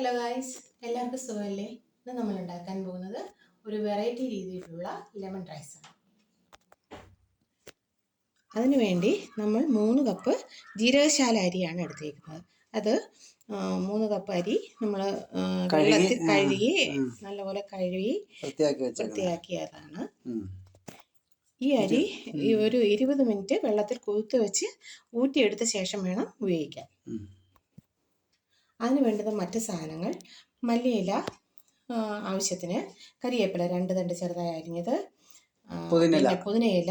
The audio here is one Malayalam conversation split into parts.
ഹലോ ഗായ്സ് എല്ലാവർക്കും സുഖമല്ലേ? ഇന്ന് നമ്മൾ ഉണ്ടാക്കാൻ പോകുന്നത് ഒരു വെറൈറ്റി രീതിയിലുള്ള ലെമൺ റൈസാണ് ആണ്. അതിനു വേണ്ടി നമ്മൾ മൂന്ന് കപ്പ് ജീരകശാല അരിയാണ് എടുത്തേക്കുന്നത്. അത് മൂന്ന് കപ്പ് അരി നമ്മൾ കഴുകി, വെള്ളത്തിൽ കഴുകി നല്ലപോലെ കഴുകി വൃത്തിയാക്കി വൃത്തിയാക്കിയതാണ്. ഈ അരി ഒരു ഇരുപത് മിനിറ്റ് വെള്ളത്തിൽ കുതിർത്ത് വെച്ച് ഊറ്റിയെടുത്ത ശേഷം വേണം ഉപയോഗിക്കാൻ. അതിന് വേണ്ടുന്ന മറ്റ് സാധനങ്ങൾ മല്ലിയില ആവശ്യത്തിന് കരിയേപ്പില രണ്ട് തണ്ട് ചെറുതായി അരിഞ്ഞത് പുതിനയില.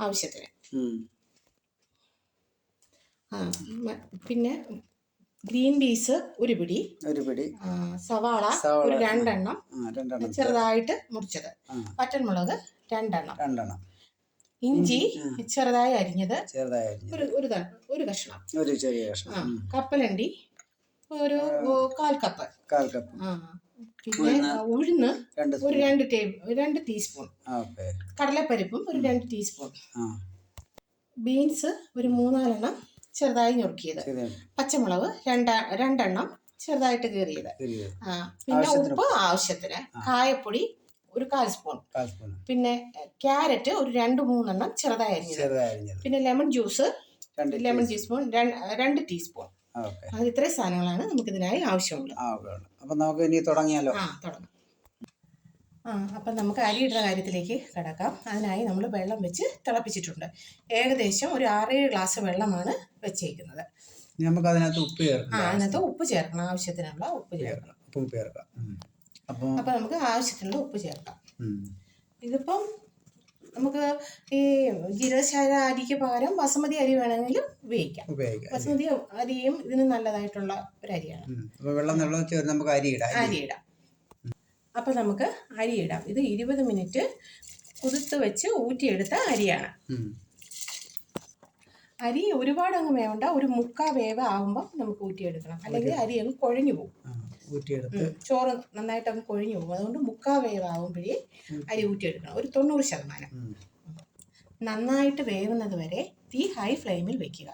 ആവശ്യത്തിന്. ആ, പിന്നെ ഗ്രീൻ പീസ് ഒരു പിടി ഒരു പിടി. സവാള ഒരു രണ്ടെണ്ണം ചെറുതായിട്ട് മുറിച്ചത്. പറ്റൻമുളക് രണ്ടെണ്ണം. രണ്ടെണ്ണം. ഇഞ്ചി ചെറുതായി അരിഞ്ഞത് ചെറുതായി ഒരു ഒരു ഒരു കഷ്ണം. ഒരു ചെറിയ കഷ്ണം. കപ്പലണ്ടി ഒരു കാൽ കപ്പ് കാൽ കപ്പ് പിന്നെ ഉഴുന്ന്. ഒരു രണ്ട് ടേബിൾ രണ്ട് ടീസ്പൂൺ. കടലപ്പരിപ്പും ഒരു രണ്ട് ടീസ്പൂൺ. ബീൻസ് ഒരു മൂന്നാലെണ്ണം ചെറുതായി ഞുറുക്കിയത്. പച്ചമുളക് രണ്ട രണ്ടെണ്ണം ചെറുതായിട്ട് കീറിയത്. പിന്നെ ഉപ്പ് ആവശ്യത്തിന്. കായപ്പൊടി ഒരു കാൽ സ്പൂൺ. പിന്നെ ക്യാരറ്റ് ഒരു രണ്ട് മൂന്നെണ്ണം ചെറുതായി അരിഞ്ഞത്. പിന്നെ ലെമൺ ജ്യൂസ് ലെമൺ ടീസ്പൂൺ രണ്ട് ടീസ്പൂൺ. അത് ഇത്രയും സാധനങ്ങളാണ് നമുക്ക് ഇതിനായി ആവശ്യമുള്ളത് അപ്പം നമുക്ക് ഇനി തുടങ്ങിയാലോ? ആ തുടങ്ങാം. ആ അപ്പം നമുക്ക് അരിയിടുന്ന കാര്യത്തിലേക്ക് കിടക്കാം. അതിനായി നമ്മൾ വെള്ളം വെച്ച് തിളപ്പിച്ചിട്ടുണ്ട്. ഏകദേശം ഒരു ആറേഴ് ഗ്ലാസ് വെള്ളമാണ് വെച്ചേക്കുന്നത്. നമുക്ക് അതിനകത്ത് ഉപ്പ് ആ അതിനകത്ത് ഉപ്പ് ചേർക്കണം. ആവശ്യത്തിനുള്ള ഉപ്പ് ചേർക്കണം. ഉപ്പ് ചേർക്കാം. അപ്പോൾ അപ്പം നമുക്ക് ആവശ്യത്തിനുള്ള ഉപ്പ് ചേർക്കാം. ഇതിപ്പം നമുക്ക് ഈ ജീരകശാല അരിക്ക് പകരം ബസുമതി അരി വേണമെങ്കിലും ഉപയോഗിക്കാം. ബസുമതി അരിയും ഇതിന് നല്ലതായിട്ടുള്ള ഒരു അരിയാണ്. വെള്ളം വെള്ളം ചേർന്ന് നമുക്ക് അരി ഇടാം അരി. ഇടാം. അപ്പൊ നമുക്ക് അരി ഇടാം. ഇത് ഇരുപത് മിനിറ്റ് കുതിർത്ത് വെച്ച് ഊറ്റിയെടുത്ത അരിയാണ്. അരി ഒരുപാട് അങ്ങ് വേവണ്ട. ഒരു മുക്കാ വേവ് ആകുമ്പോൾ നമുക്ക് ഊറ്റിയെടുക്കണം. അല്ലെങ്കിൽ അരി അങ്ങ് കുഴഞ്ഞു പോകും. ഊറ്റിയെടുത്ത് ചോറ് നന്നായിട്ട് അങ്ങ് കൊഴിഞ്ഞു പോകും. അതുകൊണ്ട് മുക്കാൽ വേവാകുമ്പോഴേ അരി ഊറ്റിയെടുക്കണം. ഒരു തൊണ്ണൂറ് ശതമാനം. നന്നായിട്ട് വേവുന്നത് വരെ തീ ഹൈ ഫ്ലെയിമിൽ വെക്കുക.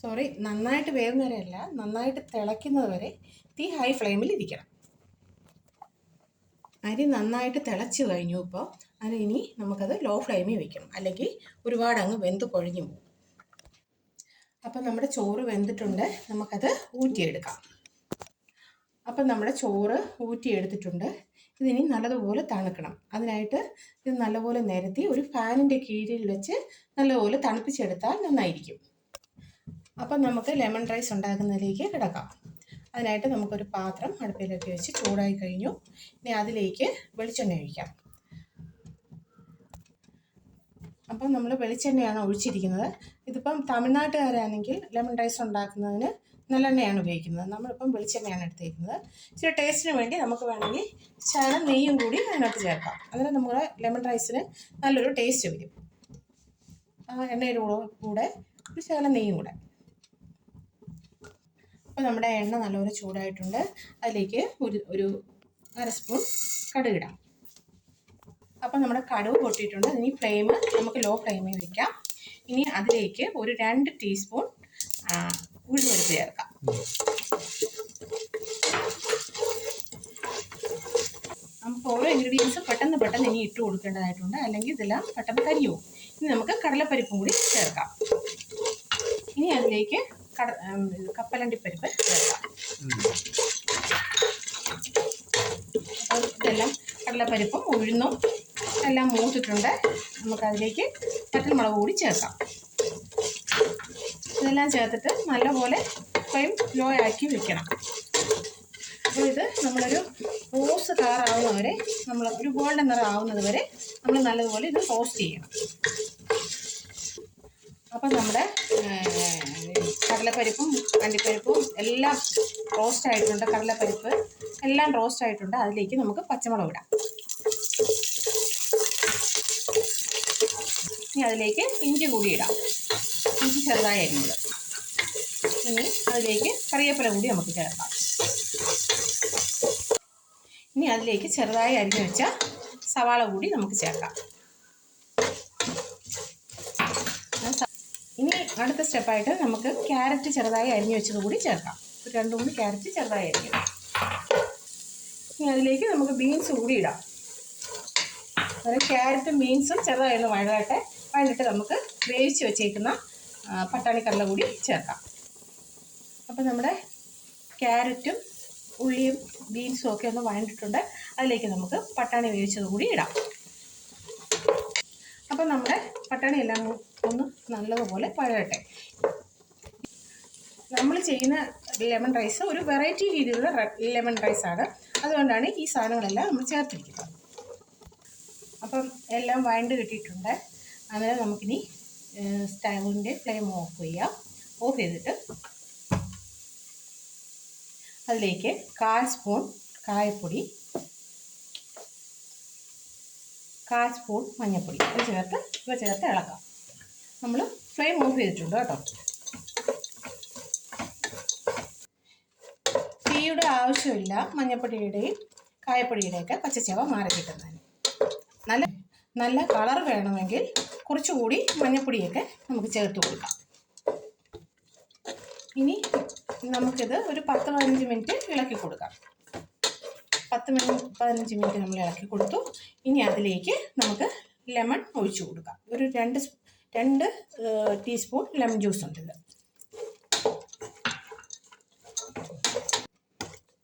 സോറി നന്നായിട്ട് അല്ല നന്നായിട്ട് തിളയ്ക്കുന്നത് വരെ തീ ഹൈ ഫ്ലെയിമിൽ ഇരിക്കണം. അരി നന്നായിട്ട് തിളച്ച് കഴിഞ്ഞു ഇപ്പോൾ അത് ഇനി നമുക്കത് ലോ ഫ്ലെയിമിൽ വെക്കണം. അല്ലെങ്കിൽ ഒരുപാട് അങ്ങ് വെന്ത് കൊഴിഞ്ഞു പോകും. അപ്പം നമ്മുടെ ചോറ് വെന്തിട്ടുണ്ട്. നമുക്കത് ഊറ്റിയെടുക്കാം. അപ്പം നമ്മുടെ ചോറ് ഊറ്റിയെടുത്തിട്ടുണ്ട്. ഇതിനി നല്ലതുപോലെ തണുക്കണം. അതിനായിട്ട് ഇത് നല്ലപോലെ നിരത്തി ഒരു ഫാനിന്റെ കീഴിൽ വെച്ച് നല്ലപോലെ തണുപ്പിച്ചെടുത്താൽ നന്നായിരിക്കും. അപ്പം നമുക്ക് ലെമൺ റൈസ് ഉണ്ടാക്കുന്നതിലേക്ക് കിടക്കാം. അതിനായിട്ട് നമുക്കൊരു പാത്രം അടുപ്പിലൊക്കെ വെച്ച് ചൂടായി കഴിഞ്ഞു. ഇനി അതിലേക്ക് വെളിച്ചെണ്ണ ഒഴിക്കാം. അപ്പം നമ്മൾ വെളിച്ചെണ്ണയാണ് ഒഴിച്ചിരിക്കുന്നത്. ഇതിപ്പം തമിഴ്നാട്ടുകാരാണെങ്കിൽ ലെമൺ റൈസ് ഉണ്ടാക്കുന്നതിന് നല്ലെണ്ണയാണ് ഉപയോഗിക്കുന്നത്. നമ്മളിപ്പം വെളിച്ചെണ്ണയാണ് എടുത്തിരിക്കുന്നത്. ഇച്ചിരി ടേസ്റ്റിന് വേണ്ടി നമുക്ക് വേണമെങ്കിൽ ശകലം നെയ്യും കൂടി അതിനകത്ത് ചേർക്കാം. അങ്ങനെ നമ്മുടെ ലെമൺ റൈസിന് നല്ലൊരു ടേസ്റ്റ് വരും. ആ എണ്ണയുടെ കൂടെ കൂടെ ഒരു ശകലം നെയ്യും കൂടെ. അപ്പോൾ നമ്മുടെ എണ്ണ നല്ലപോലെ ചൂടായിട്ടുണ്ട്. അതിലേക്ക് ഒരു ഒരു അര സ്പൂൺ കടുകിടാം അപ്പോൾ നമ്മുടെ കടുവ് പൊട്ടിയിട്ടുണ്ട്. ഇനി ഫ്ലെയിം നമുക്ക് ലോ ഫ്ലെയിമിൽ വയ്ക്കാം ഇനി അതിലേക്ക് ഒരു രണ്ട് ടീസ്പൂൺ ഉഴുന്നുപരിപ്പ് ചേർക്കാം. നമുക്ക് ഓരോ ഇൻഗ്രീഡിയൻസ് പെട്ടെന്ന് പെട്ടെന്ന് ഇനി ഇട്ട് കൊടുക്കേണ്ടതായിട്ടുണ്ട്. അല്ലെങ്കിൽ ഇതെല്ലാം പെട്ടെന്ന് കരിയോ ഇനി നമുക്ക് കടലപ്പരിപ്പും കൂടി ചേർക്കാം. ഇനി അതിലേക്ക് കട കപ്പലണ്ടി പരിപ്പ് ചേർക്കാം. ഇതെല്ലാം കടലപ്പരിപ്പും ഉഴുന്നും എല്ലാം മൂത്തിട്ടുണ്ട്. നമുക്കതിലേക്ക് പച്ചമുളക് കൂടി ചേർക്കാം. ഇതെല്ലാം ചേർത്തിട്ട് നല്ലപോലെ ഫ്ലെയിം ലോ ആക്കി വെക്കണം. അപ്പോൾ ഇത് നമ്മളൊരു റോസ് കളറാവുന്നവരെ നമ്മൾ ഒരു ഗോൾഡൻ നിറം ആവുന്നത് വരെ നമ്മൾ നല്ലതുപോലെ ഇത് റോസ്റ്റ് ചെയ്യണം. അപ്പം നമ്മുടെ കടലപ്പരിപ്പും അണ്ടിപ്പരിപ്പും എല്ലാം റോസ്റ്റ് ആയിട്ടുണ്ട്. കടലപ്പരിപ്പ് എല്ലാം റോസ്റ്റ് ആയിട്ടുണ്ട്. അതിലേക്ക് നമുക്ക് പച്ചമുളക് ഇടാം. ഇനി അതിലേക്ക് ഇഞ്ചി കൂടി ഇടാം. ഇഞ്ചി ചെറുതായി അരിഞ്ഞത് ഇനി അതിലേക്ക് കറിവേപ്പില കൂടി നമുക്ക് ചേർക്കാം. ഇനി അതിലേക്ക് ചെറുതായി അരിഞ്ഞു വെച്ച സവാള കൂടി നമുക്ക് ചേർക്കാം. ഇനി അടുത്ത സ്റ്റെപ്പായിട്ട് നമുക്ക് ക്യാരറ്റ് ചെറുതായി അരിഞ്ഞു വെച്ചത് കൂടി ചേർക്കാം. ഒരു രണ്ട് മൂന്ന് ക്യാരറ്റ് ചെറുതായി അരിഞ്ഞു. ഇനി അതിലേക്ക് നമുക്ക് ബീൻസ് കൂടി ഇടാം. അതായത് ക്യാരറ്റും ബീൻസും ചെറുതായിരുന്നു വഴകട്ടെ വഴന്നിട്ട് നമുക്ക് വേവിച്ച് വെച്ചേക്കുന്ന ആ, പട്ടാണി കൂടി ചേർക്കാം. അപ്പം നമ്മുടെ ക്യാരറ്റും ഉള്ളിയും ബീൻസും ഒക്കെ ഒന്ന് വഴണ്ടിട്ടുണ്ട്. അതിലേക്ക് നമുക്ക് പട്ടാണി വേവിച്ചത് കൂടി ഇടാം. അപ്പം നമ്മുടെ പട്ടാണി എല്ലാം ഒന്ന് നല്ലതുപോലെ പഴകട്ടെ നമ്മൾ ചെയ്യുന്ന ലെമൺ റൈസ് ഒരു വെറൈറ്റി രീതിയിലുള്ള ലെമൺ റൈസാണ് അതുകൊണ്ടാണ് ഈ സാധനങ്ങളെല്ലാം നമ്മൾ ചേർത്തിരിക്കുന്നത്. അപ്പം എല്ലാം വഴണ്ട് കിട്ടിയിട്ടുണ്ട്. അന്നേരം നമുക്കിനി സ്റ്റൗവിന്റെ ഫ്ലെയിം ഓഫ് ചെയ്യാം. ഓഫ് ചെയ്തിട്ട് അതിലേക്ക് കാൽ സ്പൂൺ കായപ്പൊടി കാൽ സ്പൂൺ മഞ്ഞൾപ്പൊടി ഇത് ചേർത്ത് ഇവ ചേർത്ത് ഇളക്കാം. നമ്മൾ ഫ്ലെയിം ഓഫ് ചെയ്തിട്ടുണ്ട് കേട്ടോ. തീയുടെ ആവശ്യമില്ല മഞ്ഞൾപ്പൊടിയുടെയും കായപ്പൊടിയുടെയൊക്കെ പച്ചച്ചവ മാറി കിട്ടുന്നതിന്. നല്ല നല്ല കളർ വേണമെങ്കിൽ കുറച്ചുകൂടി മഞ്ഞൾപ്പൊടിയൊക്കെ നമുക്ക് ചേർത്ത് കൊടുക്കാം. ഇനി നമുക്കിത് ഒരു പത്ത് പതിനഞ്ച് മിനിറ്റ് ഇളക്കി കൊടുക്കാം. പത്ത് മിനിറ്റ് പതിനഞ്ച് മിനിറ്റ് നമ്മൾ ഇളക്കി കൊടുത്തു. ഇനി അതിലേക്ക് നമുക്ക് ലെമൺ ഒഴിച്ചു കൊടുക്കാം. ഒരു രണ്ട് രണ്ട് ടീസ്പൂൺ ലെമൺ ജ്യൂസ് ഉണ്ട് ഇത്.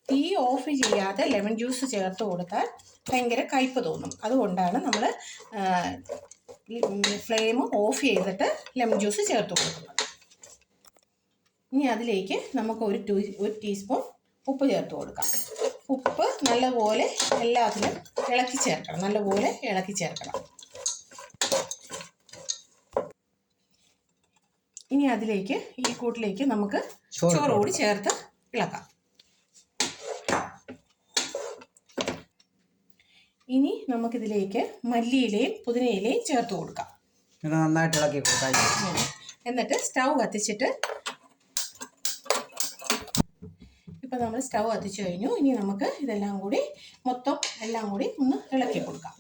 തീ ഓഫ് ചെയ്യാതെ ലെമൺ ജ്യൂസ് ചേർത്ത് കൊടുത്താൽ ഭയങ്കര കയ്പ്പ് തോന്നും. അതുകൊണ്ടാണ് നമ്മൾ ഫ്ലെയിം ഓഫ് ചെയ്തിട്ട് ലെമൺ ജ്യൂസ് ചേർത്ത് കൊടുക്കുന്നത് ഇനി അതിലേക്ക് നമുക്ക് ഒരു ടൂ ഒരു ടീസ്പൂൺ ഉപ്പ് ചേർത്ത് കൊടുക്കാം. ഉപ്പ് നല്ലപോലെ എല്ലാത്തിലും ഇളക്കി ചേർക്കണം. നല്ലപോലെ ഇളക്കി ചേർക്കണം. ഇനി അതിലേക്ക് ഈ കൂട്ടിലേക്ക് നമുക്ക് ചോറ് ചോറ് കൂടി ചേർത്ത് ഇളക്കാം. ഇനി നമുക്കിതിലേക്ക് മല്ലിയിലയും പുതിനയിലയും ചേർത്ത് കൊടുക്കാം. ഇത് നന്നായിട്ട് ഇളക്കി കൊടുക്കാം. എന്നിട്ട് സ്റ്റൗ കത്തിച്ചിട്ട് ഇപ്പം നമ്മൾ സ്റ്റൗ കത്തിച്ചു കഴിഞ്ഞു. ഇനി നമുക്ക് ഇതെല്ലാം കൂടി മൊത്തം എല്ലാം കൂടി ഒന്ന് ഇളക്കി കൊടുക്കാം.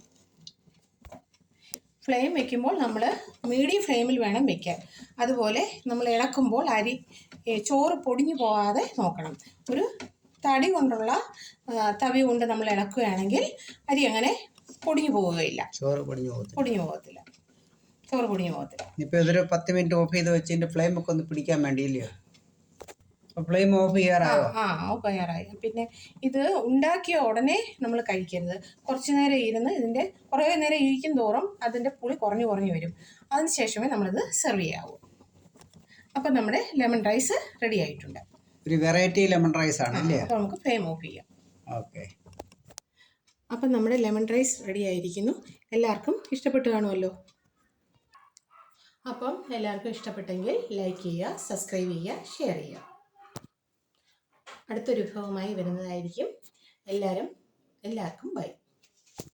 ഫ്ലെയിം വെക്കുമ്പോൾ നമ്മൾ മീഡിയം ഫ്ലെയിമിൽ വേണം വെക്കാൻ. അതുപോലെ നമ്മൾ ഇളക്കുമ്പോൾ അരി ചോറ് പൊടിഞ്ഞു പോകാതെ നോക്കണം. ഒരു തടി കൊണ്ടുള്ള തവി കൊണ്ട് നമ്മൾ ഇളക്കുകയാണെങ്കിൽ അരി അങ്ങനെ പൊടിഞ്ഞു പോവുകയില്ല. ചോറ് പൊടിഞ്ഞു പോകത്തില്ല. പൊടിഞ്ഞു പോകത്തില്ല. ചോറ് പൊടിഞ്ഞു പോകത്തില്ല. ഇപ്പൊ ഇതൊരു പത്ത് മിനിറ്റ് ഓഫ് ചെയ്ത് വെച്ചതിന്റെ ഫ്ലെയിം ഒക്കെ ഒന്ന് പിടിക്കാൻ വേണ്ടിയില്ലയോ? Flame off ചെയ്യാറായോ? ആ ഓ ചെയ്യാറായി. പിന്നെ ഇത് ഉണ്ടാക്കിയ ഉടനെ നമ്മൾ കഴിക്കരുത്. കുറച്ചു നേരം ഇരുന്ന് ഇതിന്റെ കുറേ നേരം ഇരിക്കും തോറും അതിന്റെ പുളി കുറഞ്ഞു കുറഞ്ഞു വരും. അതിന് ശേഷമേ നമ്മളിത് സെർവ് ചെയ്യാവൂ. അപ്പം നമ്മുടെ ലെമൺ റൈസ് റെഡി ആയിട്ടുണ്ട്. ഒരു വെറൈറ്റി ലെമൺ റൈസ് ആണ് അല്ലേ? അപ്പോൾ നമുക്ക് ഫ്ലെയിം ഓഫ് ചെയ്യാം. ഓക്കെ അപ്പം നമ്മുടെ ലെമൺ റൈസ് റെഡി ആയിരിക്കുന്നു. എല്ലാവർക്കും ഇഷ്ടപ്പെട്ടു കാണുമല്ലോ? അപ്പം എല്ലാവർക്കും ഇഷ്ടപ്പെട്ടെങ്കിൽ ലൈക്ക് ചെയ്യുക സബ്സ്ക്രൈബ് ചെയ്യുക ഷെയർ ചെയ്യുക. അടുത്തൊരു വിഭവമായി വരുന്നതായിരിക്കും. എല്ലാവരും എല്ലാവർക്കും ബൈ